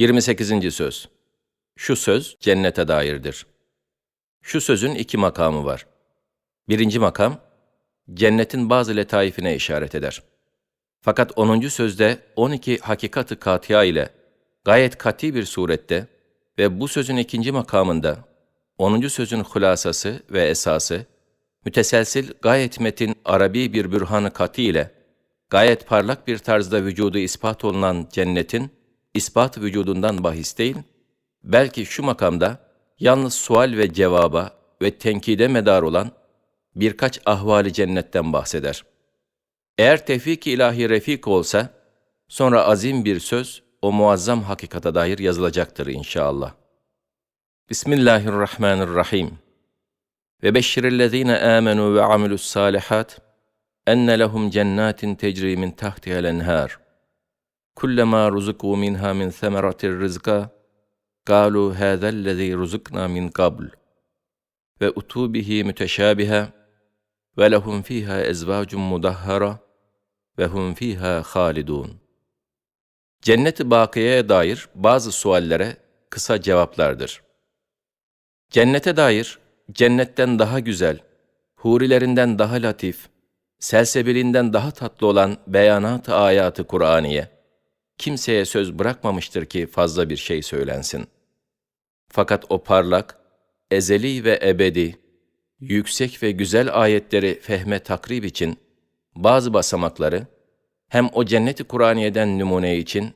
28. söz. Şu söz cennete dairdir. Şu sözün iki makamı var. Birinci makam, cennetin bazı letaifine işaret eder. Fakat 10. sözde 12 hakikati katia ile gayet kati bir surette ve bu sözün ikinci makamında 10. sözün hulasası ve esası, müteselsil gayet metin Arabi bir bürhan-ı kati ile gayet parlak bir tarzda vücudu ispat olunan cennetin ispat vücudundan bahis değil, belki şu makamda yalnız sual ve cevaba ve tenkide medar olan birkaç ahvali cennetten bahseder. Eğer tevfik-i ilahi refik olsa, sonra azim bir söz o muazzam hakikata dair yazılacaktır inşallah. Bismillahirrahmanirrahim. Ve beşşirillezine amenu ve amilus salihat enne lehum cennatin tecri min tahtiha'l enhar. Kullama ruziku minha min semeratir rizqa قالوا هذا الذي رزقنا من قبل وأتوا به متشابها ولهم فيها أزواج مدهرة وهم فيها خالدون Cennet-i Bakiye'ye dair bazı suallere kısa cevaplardır. Cennete dair, cennetten daha güzel, hurilerinden daha latif, selsebilinden daha tatlı olan beyanat-ı ayatı Kur'aniye, kimseye söz bırakmamıştır ki fazla bir şey söylensin. Fakat o parlak, ezeli ve ebedi, yüksek ve güzel ayetleri fehme takrib için bazı basamakları, hem o cenneti Kur'aniye'den numune için,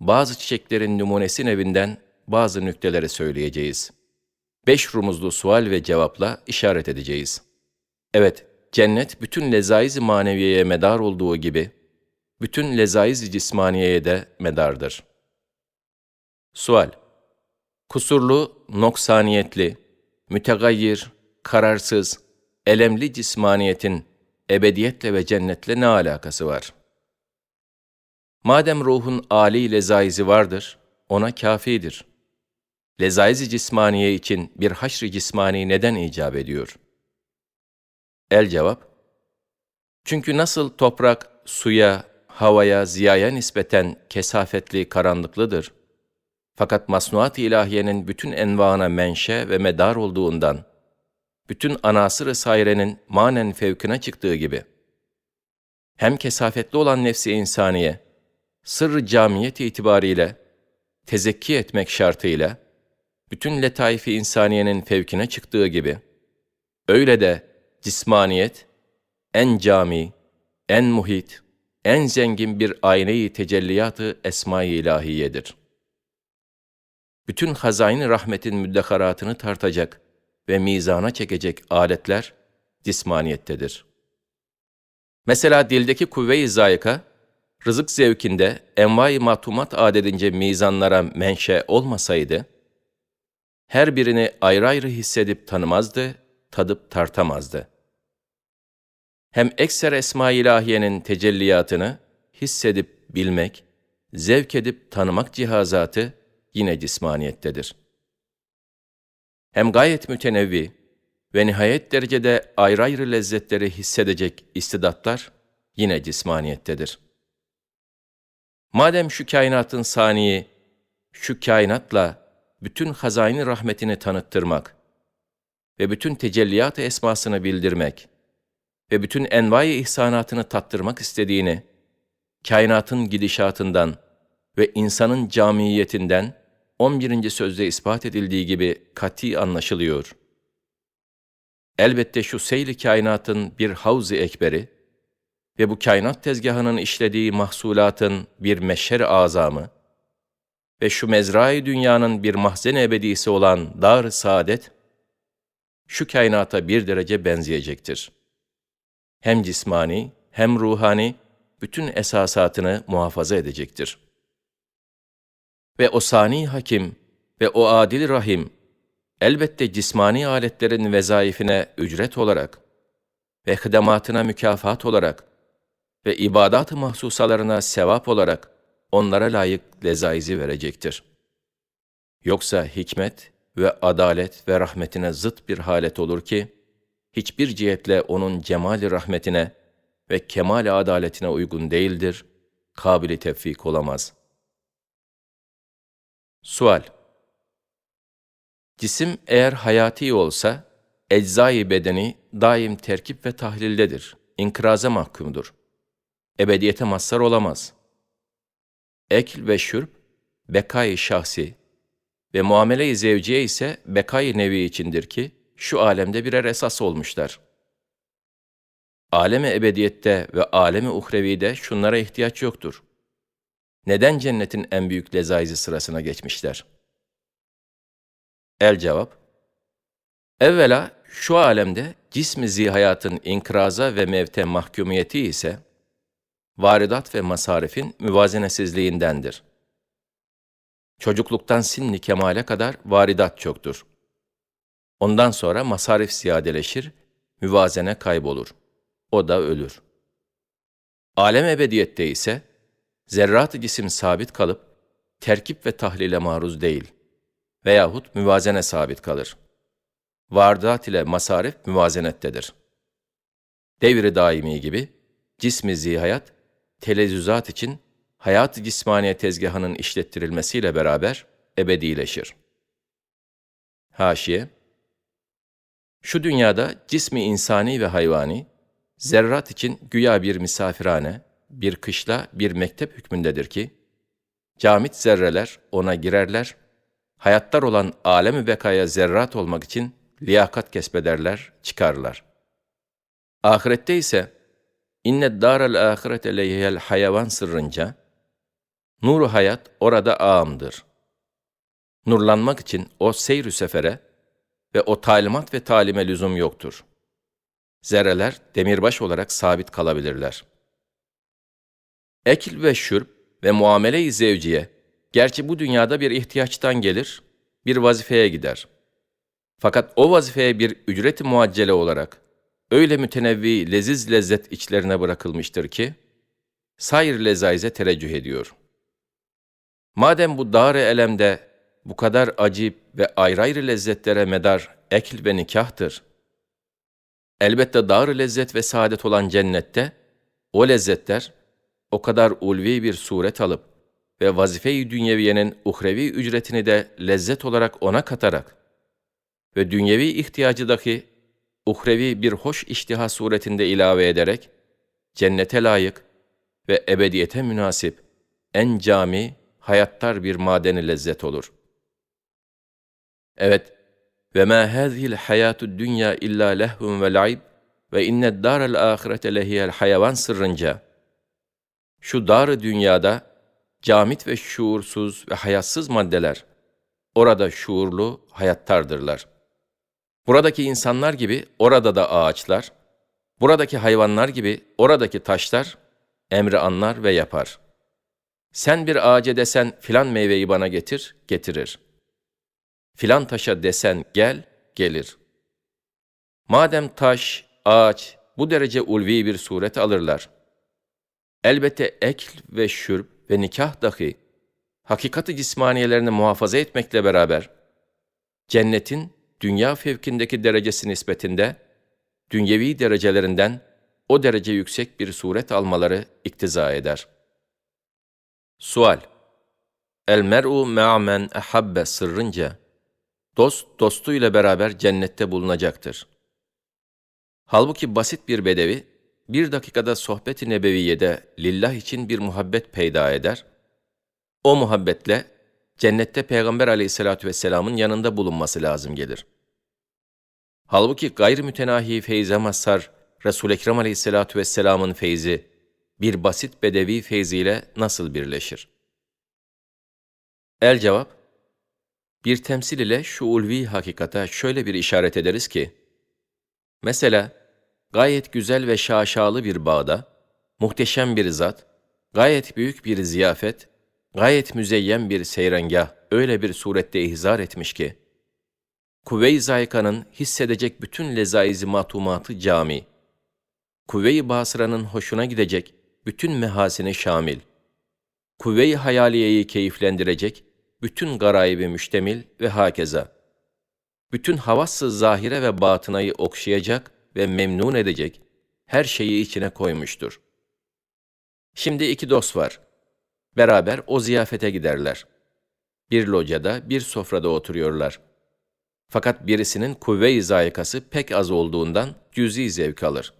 bazı çiçeklerin numunesi nevinden bazı nükteleri söyleyeceğiz. Beş rumuzlu sual ve cevapla işaret edeceğiz. Evet, cennet bütün lezaiz maneviyeye medar olduğu gibi, bütün lezaiz cismaniyeye de medardır. Sual Kusurlu, noksaniyetli, mütegayyir, kararsız, elemli cismaniyetin ebediyetle ve cennetle ne alakası var? Madem ruhun âli lezaizi vardır, ona kafidir. Lezaizi cismaniye için bir haşr-ı cismani neden icap ediyor? El cevap, çünkü nasıl toprak suya, havaya, ziyaya nispeten kesafetli, karanlıklıdır. Fakat masnuat-ı ilahiyenin bütün envaına menşe ve medar olduğundan, bütün anasır-ı sairenin manen fevkine çıktığı gibi, hem kesafetli olan nefsi insaniye, sırrı camiyet itibariyle, tezekki etmek şartıyla, bütün letaifi insaniyenin fevkine çıktığı gibi, öyle de cismaniyet, en cami, en muhit, en zengin bir ayneyi tecelliyatı esma-i ilahiyedir. Bütün hazain rahmetin müddekaratını tartacak ve mizana çekecek aletler cismaniyettedir. Mesela dildeki kuvve-i zayika, rızık zevkinde envai matumat adedince mizanlara menşe olmasaydı, her birini ayrı ayrı hissedip tanımazdı, tadıp tartamazdı hem ekser esma-i ilahiyenin tecelliyatını hissedip bilmek, zevk edip tanımak cihazatı yine cismaniyettedir. Hem gayet mütenevvi ve nihayet derecede ayrı ayrı lezzetleri hissedecek istidatlar yine cismaniyettedir. Madem şu kainatın saniyi, şu kainatla bütün hazaini rahmetini tanıttırmak ve bütün tecelliyat esmasını bildirmek, ve bütün envai ihsanatını tattırmak istediğini, kainatın gidişatından ve insanın camiyetinden 11. sözde ispat edildiği gibi kati anlaşılıyor. Elbette şu seyli kainatın bir havz-ı ekberi ve bu kainat tezgahının işlediği mahsulatın bir meşher azamı ve şu mezrai dünyanın bir mahzen ebedisi olan dar saadet, şu kainata bir derece benzeyecektir.'' Hem cismani hem ruhani bütün esasatını muhafaza edecektir. Ve o sani hakim ve o adil rahim elbette cismani aletlerin vezaifine ücret olarak ve hıdamatına mükafat olarak ve ibadat-ı mahsusalarına sevap olarak onlara layık lezaizi verecektir. Yoksa hikmet ve adalet ve rahmetine zıt bir halet olur ki, hiçbir cihetle onun cemali rahmetine ve kemal adaletine uygun değildir, kabili tevfik olamaz.'' Sual Cisim eğer hayati olsa, eczai bedeni daim terkip ve tahlildedir, inkıraza mahkumdur. Ebediyete mazhar olamaz. Ekl ve şürb, bekayı şahsi ve muamele-i zevciye ise bekayı nevi içindir ki, şu alemde birer esas olmuşlar. Aleme ebediyette ve alemi uhrevide şunlara ihtiyaç yoktur. Neden cennetin en büyük lezaizi sırasına geçmişler? El cevap, Evvela şu alemde cismi zihayatın inkıraza ve mevte mahkumiyeti ise, varidat ve masarifin müvazenesizliğindendir. Çocukluktan sinni kemale kadar varidat çoktur. Ondan sonra masarif ziyadeleşir, müvazene kaybolur. O da ölür. Alem ebediyette ise, zerrat-ı cisim sabit kalıp, terkip ve tahlile maruz değil veyahut müvazene sabit kalır. Vardat ile masarif müvazenettedir. Devri daimi gibi, cismi zihayat, telezzüzat için hayat-ı cismaniye tezgahının işlettirilmesiyle beraber ebedileşir. Haşiye Şu dünyada cismi insani ve hayvani, zerrat için güya bir misafirhane, bir kışla, bir mektep hükmündedir ki, camit zerreler ona girerler, hayattar olan alemi bekaya zerrat olmak için liyakat kesbederler, çıkarlar. Ahirette ise, inne daral ahirete leyhel hayvan sırrınca, nuru hayat orada ağamdır. Nurlanmak için o seyr sefere ve o talimat ve talime lüzum yoktur. Zerreler demirbaş olarak sabit kalabilirler. Ekil ve şürb ve muamele-i zevciye, gerçi bu dünyada bir ihtiyaçtan gelir, bir vazifeye gider. Fakat o vazifeye bir ücret-i muaccele olarak, öyle mütenevvi leziz lezzet içlerine bırakılmıştır ki, sair lezaize tereccüh ediyor. Madem bu dar elemde bu kadar acip ve ayrı ayrı lezzetlere medar ekl ve nikahtır, elbette dar lezzet ve saadet olan cennette, o lezzetler, o kadar ulvi bir suret alıp ve vazife-i dünyeviyenin uhrevi ücretini de lezzet olarak ona katarak ve dünyevi ihtiyacı dahi uhrevi bir hoş iştiha suretinde ilave ederek, cennete layık ve ebediyete münasip en cami, hayattar bir madeni lezzet olur. Evet, ve ma hazihil hayatu dünya illa lehvun ve laib ve inne daral ahirete lehiyel hayvan sırrınca, şu dar dünyada camit ve şuursuz ve hayatsız maddeler, orada şuurlu, hayattardırlar. Buradaki insanlar gibi orada da ağaçlar, buradaki hayvanlar gibi oradaki taşlar emri anlar ve yapar. Sen bir ağaca desen filan meyveyi bana getir, getirir. Filan taşa desen gel, gelir. Madem taş, ağaç bu derece ulvi bir suret alırlar, elbette ekl ve şürb ve nikah dahi hakikati cismaniyelerini muhafaza etmekle beraber cennetin dünya fevkindeki derecesi nispetinde dünyevi derecelerinden o derece yüksek bir suret almaları iktiza eder. Sual El mer'u me'amen ehabbe sırrınca dost dostuyla beraber cennette bulunacaktır. Halbuki basit bir bedevi bir dakikada sohbet-i nebeviyede lillah için bir muhabbet peyda eder, o muhabbetle cennette Peygamber aleyhissalatü vesselamın yanında bulunması lazım gelir. Halbuki gayr-mütenahi feyze mazhar Resul-i Ekrem aleyhissalatü vesselamın feyzi, bir basit bedevi feyziyle nasıl birleşir? El cevap, bir temsil ile şu ulvi hakikata şöyle bir işaret ederiz ki, mesela, gayet güzel ve şaşalı bir bağda, muhteşem bir zat, gayet büyük bir ziyafet, gayet müzeyyen bir seyrengah öyle bir surette ihzar etmiş ki, kuvve-i zaykanın hissedecek bütün lezaizi matumatı cami, kuvve-i basıranın hoşuna gidecek bütün mehasini şamil, kuvve-i hayaliyeyi keyiflendirecek bütün garaybi müştemil ve hakeza, bütün havassız zahire ve batınayı okşayacak ve memnun edecek her şeyi içine koymuştur. Şimdi iki dost var. Beraber o ziyafete giderler. Bir locada, bir sofrada oturuyorlar. Fakat birisinin kuvve-i zayikası pek az olduğundan cüzi zevk alır.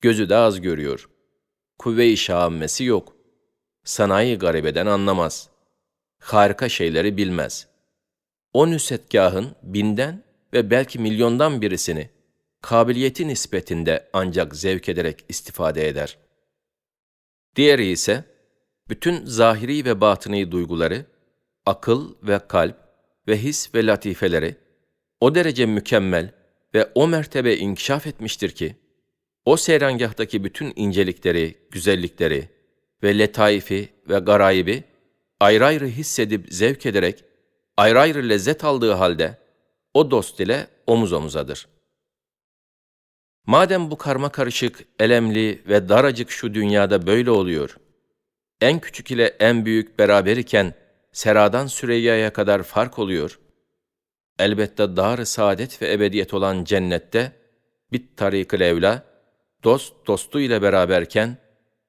Gözü de az görüyor. Kuvve-i şahammesi yok. Sanayi garibeden anlamaz. Harika şeyleri bilmez. O nüsetgahın binden ve belki milyondan birisini kabiliyeti nispetinde ancak zevk ederek istifade eder. Diğeri ise bütün zahiri ve batıni duyguları, akıl ve kalp ve his ve latifeleri o derece mükemmel ve o mertebe inkişaf etmiştir ki, o seyrangahtaki bütün incelikleri, güzellikleri ve letaifi ve garayibi ayrı ayrı hissedip zevk ederek, ayrı ayrı lezzet aldığı halde, o dost ile omuz omuzadır. Madem bu karma karışık, elemli ve daracık şu dünyada böyle oluyor, en küçük ile en büyük beraber iken, Sera'dan Süreyya'ya kadar fark oluyor. Elbette dar-ı saadet ve ebediyet olan cennette, bit tarikı evla, dost dostu ile beraberken,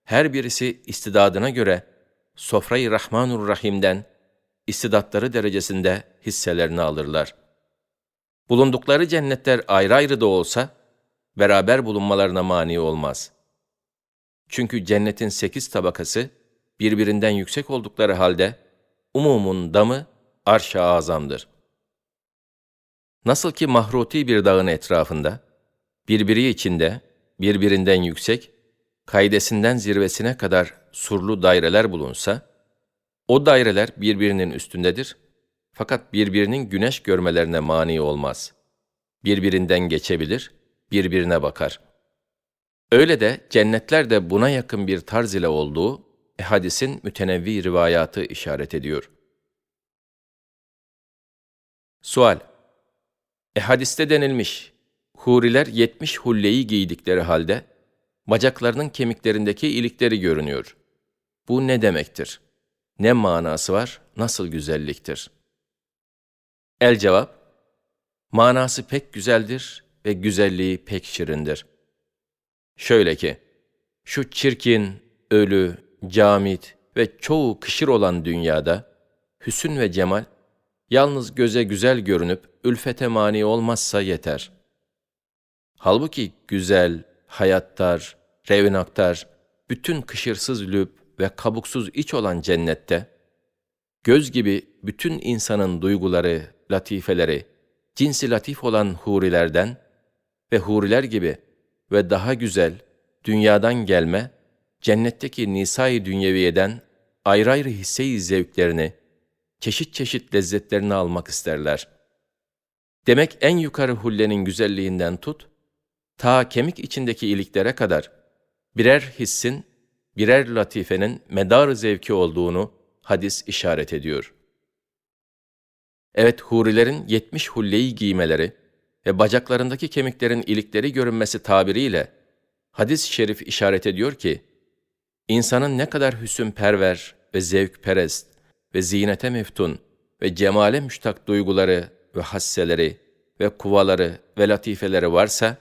her birisi istidadına göre, sofrayı Rahmanur Rahim'den, istidatları derecesinde hisselerini alırlar. Bulundukları cennetler ayrı ayrı da olsa, beraber bulunmalarına mani olmaz. Çünkü cennetin sekiz tabakası, birbirinden yüksek oldukları halde, umumun damı arş-ı azamdır. Nasıl ki mahruti bir dağın etrafında, birbiri içinde, birbirinden yüksek, kaydesinden zirvesine kadar surlu daireler bulunsa, o daireler birbirinin üstündedir, fakat birbirinin güneş görmelerine mani olmaz. Birbirinden geçebilir, birbirine bakar. Öyle de cennetler de buna yakın bir tarz ile olduğu e, hadisin mütenevvi rivayatı işaret ediyor. Sual E hadiste denilmiş, huriler yetmiş hulleyi giydikleri halde, bacaklarının kemiklerindeki ilikleri görünüyor. Bu ne demektir? Ne manası var, nasıl güzelliktir? El cevap, manası pek güzeldir ve güzelliği pek şirindir. Şöyle ki, şu çirkin, ölü, camit ve çoğu kışır olan dünyada, hüsün ve cemal, yalnız göze güzel görünüp ülfete mani olmazsa yeter. Halbuki güzel, hayattar, revinaktar, bütün kışırsız lüb ve kabuksuz iç olan cennette, göz gibi bütün insanın duyguları, latifeleri, cinsi latif olan hurilerden ve huriler gibi ve daha güzel, dünyadan gelme, cennetteki nisai dünyeviyeden ayrı ayrı hisse-i zevklerini, çeşit çeşit lezzetlerini almak isterler. Demek en yukarı hullenin güzelliğinden tut, ta kemik içindeki iliklere kadar birer hissin, birer latifenin medar zevki olduğunu hadis işaret ediyor. Evet, hurilerin yetmiş hulleyi giymeleri ve bacaklarındaki kemiklerin ilikleri görünmesi tabiriyle hadis-i şerif işaret ediyor ki, insanın ne kadar hüsün perver ve zevk perest ve zinete meftun ve cemale müştak duyguları ve hasseleri ve kuvaları ve latifeleri varsa,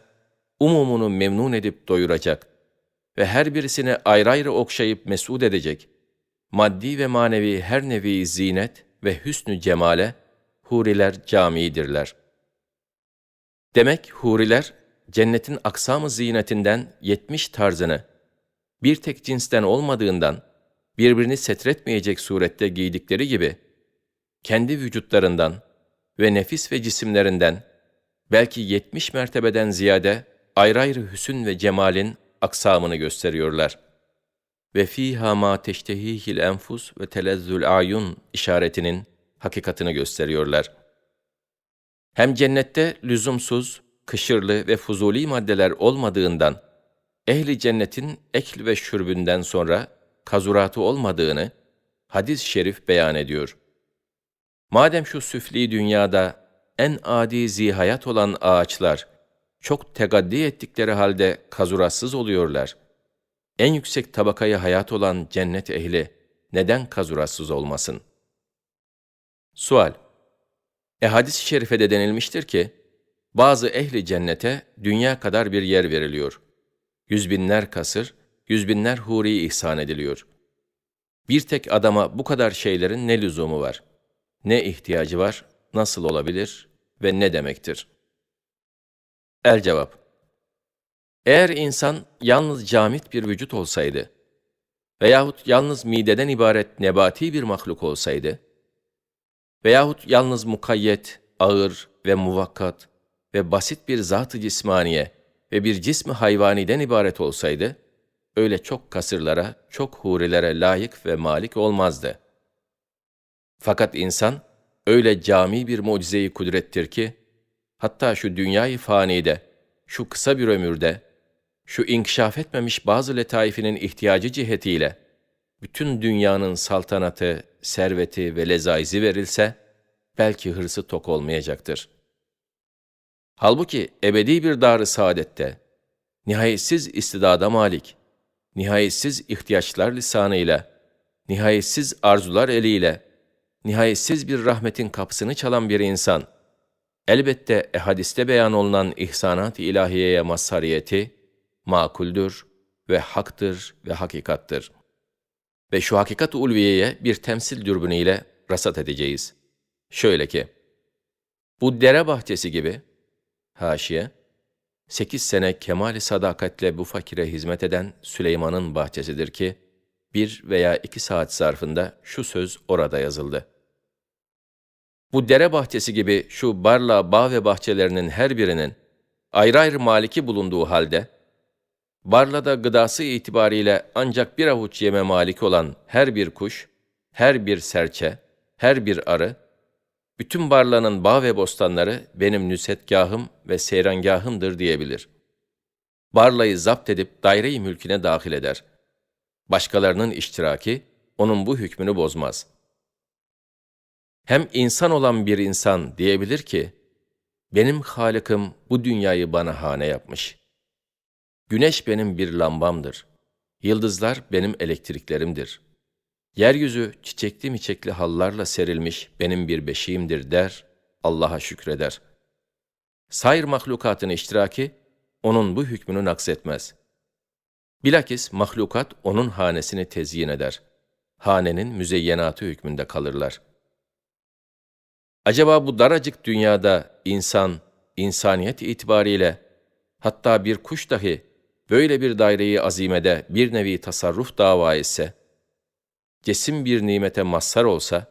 umumunu memnun edip doyuracak ve her birisini ayrı ayrı okşayıp mesud edecek, maddi ve manevi her nevi zinet ve hüsnü cemale, huriler camidirler. Demek huriler, cennetin aksamı zinetinden yetmiş tarzını, bir tek cinsten olmadığından, birbirini setretmeyecek surette giydikleri gibi, kendi vücutlarından ve nefis ve cisimlerinden, belki yetmiş mertebeden ziyade ayrı ayrı hüsün ve cemalin aksamını gösteriyorlar. Ve fiha ma teştehihil enfus ve telezzül ayun işaretinin hakikatini gösteriyorlar. Hem cennette lüzumsuz, kışırlı ve fuzuli maddeler olmadığından, ehli cennetin ekl ve şürbünden sonra kazuratı olmadığını hadis-i şerif beyan ediyor. Madem şu süfli dünyada en adi zihayat olan ağaçlar çok tegaddi ettikleri halde kazuratsız oluyorlar. En yüksek tabakayı hayat olan cennet ehli neden kazuratsız olmasın? Sual E hadis-i şerifede denilmiştir ki, bazı ehli cennete dünya kadar bir yer veriliyor. Yüz binler kasır, yüz binler huri ihsan ediliyor. Bir tek adama bu kadar şeylerin ne lüzumu var? Ne ihtiyacı var, nasıl olabilir ve ne demektir? El cevap. Eğer insan yalnız camit bir vücut olsaydı veyahut yalnız mideden ibaret nebati bir mahluk olsaydı veyahut yalnız mukayyet, ağır ve muvakkat ve basit bir zat-ı cismaniye ve bir cismi hayvaniden ibaret olsaydı, öyle çok kasırlara, çok hurilere layık ve malik olmazdı. Fakat insan, öyle cami bir mucizeyi kudrettir ki, hatta şu dünyayı fanide, şu kısa bir ömürde, şu inkişaf etmemiş bazı letaifinin ihtiyacı cihetiyle, bütün dünyanın saltanatı, serveti ve lezaizi verilse, belki hırsı tok olmayacaktır. Halbuki ebedi bir dar-ı saadette, nihayetsiz istidada malik, nihayetsiz ihtiyaçlar lisanıyla, nihayetsiz arzular eliyle, nihayetsiz bir rahmetin kapısını çalan bir insan, elbette ehadiste beyan olunan ihsanat-ı ilahiyeye mazhariyeti, makuldür ve haktır ve hakikattır. Ve şu hakikat-ı ulviyeye bir temsil dürbünüyle rasat edeceğiz. Şöyle ki, bu dere bahçesi gibi, haşiye, sekiz sene kemali sadakatle bu fakire hizmet eden Süleyman'ın bahçesidir ki, bir veya iki saat zarfında şu söz orada yazıldı. Bu dere bahçesi gibi şu barla bağ ve bahçelerinin her birinin ayrı ayrı maliki bulunduğu halde, Barla'da gıdası itibariyle ancak bir avuç yeme malik olan her bir kuş, her bir serçe, her bir arı, bütün Barla'nın bağ ve bostanları benim nüsetgahım ve seyrangahımdır diyebilir. Barla'yı zapt edip daire-i mülküne dahil eder. Başkalarının iştiraki, onun bu hükmünü bozmaz. Hem insan olan bir insan diyebilir ki, benim Halık'ım bu dünyayı bana hane yapmış.'' Güneş benim bir lambamdır. Yıldızlar benim elektriklerimdir. Yeryüzü çiçekli miçekli hallarla serilmiş benim bir beşiğimdir der, Allah'a şükreder. Sayr mahlukatın iştiraki, onun bu hükmünü naksetmez. Bilakis mahlukat onun hanesini tezyin eder. Hanenin müzeyyenatı hükmünde kalırlar. Acaba bu daracık dünyada insan, insaniyet itibariyle, hatta bir kuş dahi böyle bir daireyi azimede bir nevi tasarruf dava etse, cesim bir nimete mazhar olsa,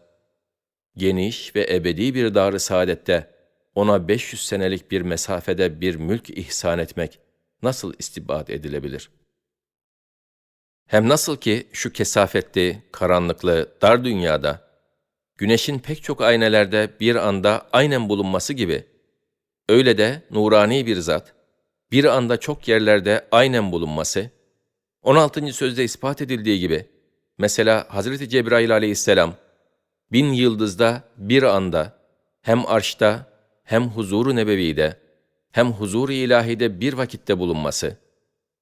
geniş ve ebedi bir dar-ı saadette ona 500 senelik bir mesafede bir mülk ihsan etmek nasıl istibat edilebilir? Hem nasıl ki şu kesafetli, karanlıklı, dar dünyada, güneşin pek çok aynelerde bir anda aynen bulunması gibi, öyle de nurani bir zat, bir anda çok yerlerde aynen bulunması, 16. sözde ispat edildiği gibi, mesela Hazreti Cebrail aleyhisselam, bin yıldızda bir anda, hem arşta, hem huzuru nebevide, hem huzuru ilahide bir vakitte bulunması,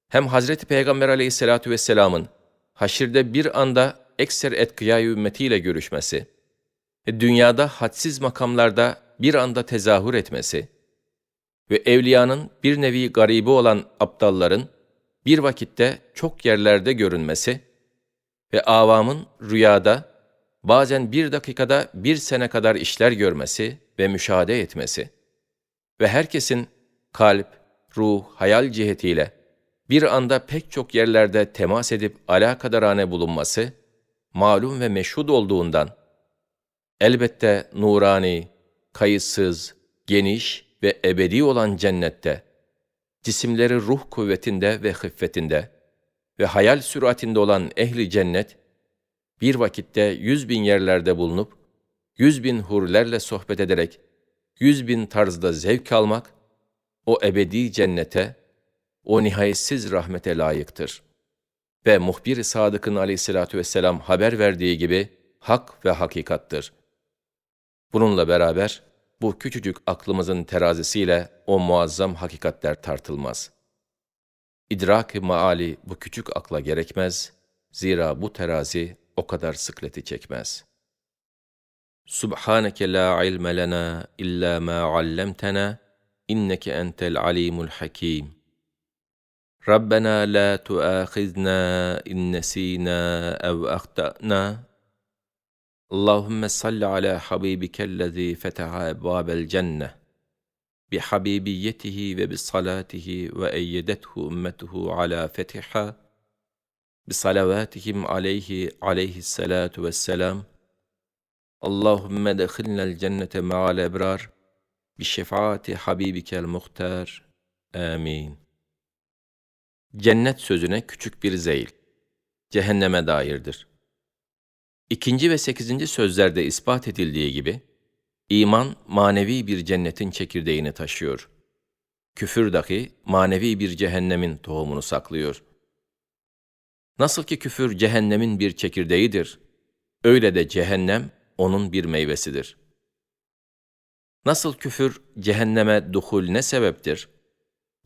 hem Hazreti Peygamber aleyhissalatu vesselamın, haşirde bir anda ekser etkıyay ümmetiyle görüşmesi, dünyada hadsiz makamlarda bir anda tezahür etmesi, ve evliyanın bir nevi garibi olan aptalların bir vakitte çok yerlerde görünmesi ve avamın rüyada bazen bir dakikada bir sene kadar işler görmesi ve müşahede etmesi ve herkesin kalp, ruh, hayal cihetiyle bir anda pek çok yerlerde temas edip alakadarane bulunması, malum ve meşhud olduğundan, elbette nurani, kayıtsız, geniş ve ebedi olan cennette, cisimleri ruh kuvvetinde ve hıffetinde ve hayal süratinde olan ehli cennet, bir vakitte yüz bin yerlerde bulunup, yüz bin hurlerle sohbet ederek, yüz bin tarzda zevk almak, o ebedi cennete, o nihayetsiz rahmete layıktır. Ve muhbir-i sadıkın aleyhissalatü vesselam haber verdiği gibi, hak ve hakikattır. Bununla beraber, bu küçücük aklımızın terazisiyle o muazzam hakikatler tartılmaz. İdrak-ı maali bu küçük akla gerekmez, zira bu terazi o kadar sıkleti çekmez. Subhaneke la ilme lena illa ma allamtana inneke entel alimul hakim. Rabbena la tuâkhizna in nesînâ ev Allahümme salli ala habibikellezi feteha babel cenne bi habibiyetihi ve bi salatihi ve eyyedethu ümmetuhu ala fetiha bi salavatihim aleyhi aleyhissalatu vesselam Allahümme dehilnel cennete me'al ebrar. Bi şefaati habibikel muhtar. Amin. Cennet sözüne küçük bir zeyl. Cehenneme dairdir. İkinci ve sekizinci sözlerde ispat edildiği gibi, iman manevi bir cennetin çekirdeğini taşıyor. Küfür dahi manevi bir cehennemin tohumunu saklıyor. Nasıl ki küfür cehennemin bir çekirdeğidir, öyle de cehennem onun bir meyvesidir. Nasıl küfür cehenneme duhul ne sebeptir,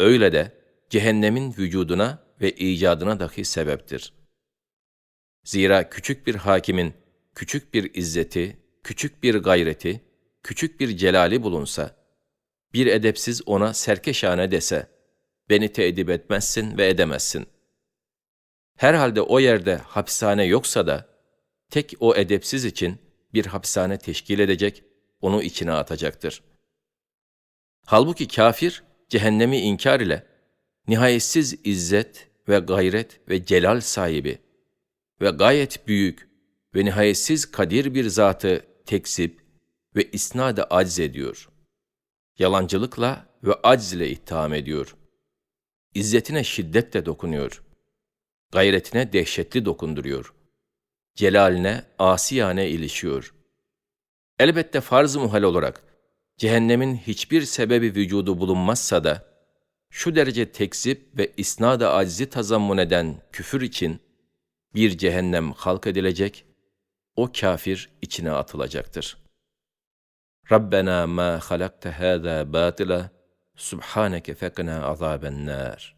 öyle de cehennemin vücuduna ve icadına dahi sebeptir. Zira küçük bir hakimin küçük bir izzeti, küçük bir gayreti, küçük bir celali bulunsa, bir edepsiz ona serkeşane dese, beni teedip etmezsin ve edemezsin. Herhalde o yerde hapishane yoksa da, tek o edepsiz için bir hapishane teşkil edecek, onu içine atacaktır. Halbuki kafir, cehennemi inkar ile, nihayetsiz izzet ve gayret ve celal sahibi ve gayet büyük ve nihayetsiz kadir bir zatı tekzip ve isnada aciz ediyor. Yalancılıkla ve aciz ile itham ediyor. İzzetine şiddetle dokunuyor. Gayretine dehşetli dokunduruyor. Celaline asiyane ilişiyor. Elbette farz-ı muhal olarak cehennemin hiçbir sebebi vücudu bulunmazsa da şu derece tekzip ve isnada acizi tazammun eden küfür için bir cehennem halk edilecek, o kafir içine atılacaktır. Rabbena ma halakte hâzâ bâtila, subhaneke fekna azâben nâr.